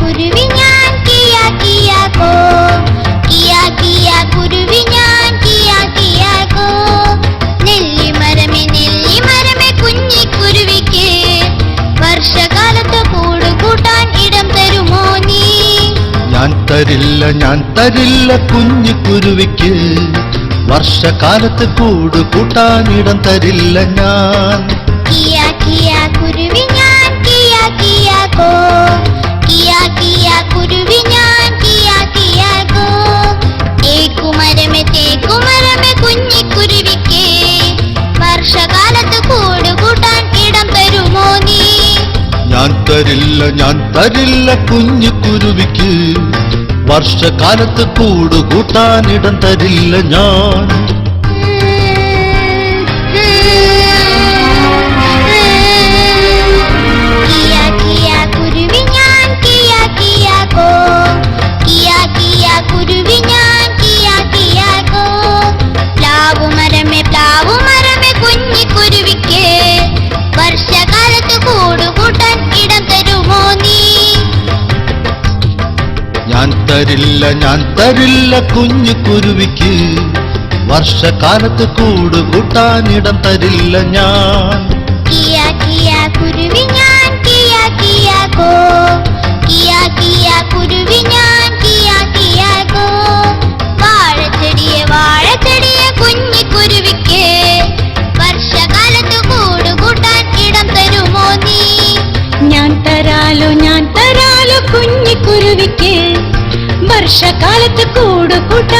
കുരുവി ഞാൻ കിയ കിയ കോ. കിയ കിയ കുരുവി ഞാൻ കിയ കിയ കോ. നെല്ലിമരമേ നെല്ലിമരമേ കുഞ്ഞി കുരുവിക്ക്. വർഷകാലത്ത് കൂട് കൂട്ടാൻ ഇടം തരുമോ നീ? ഞാൻ തരില്ല ഞാൻ തരില്ല കുഞ്ഞു കുരുവിക്ക്. വർഷകാലത്ത് കൂട് കൂട്ടാനിടം തരില്ല ഞാൻ. കിയ കിയ കുരുവി ഞാൻ കിയ കിയ കോ. ഇടം നീ? ഞാൻ തരില്ല ഞാൻ തരില്ല കുഞ്ഞു കുരുവിക്ക് വർഷകാലത്ത് കൂടുകൂട്ടാൻ കൂട്ടാനിടം തരില്ല ഞാൻ. വർഷകാലത്ത് ഇടം തരുമോ നീ? ഞാൻ തരില്ല ഞാൻ തരില്ല കുഞ്ഞു കുരുവിക്ക് വർഷകാലത്ത് കൂടുകൂട്ടാൻ ഇടം തരില്ല ഞാൻ. കിയ കിയ കുരുവി ഞാൻ കുരുവിക്ക് വർഷകാലത്ത് കൂട് കൂട്ടാൻ ഇടം തരാലോ ഞാൻ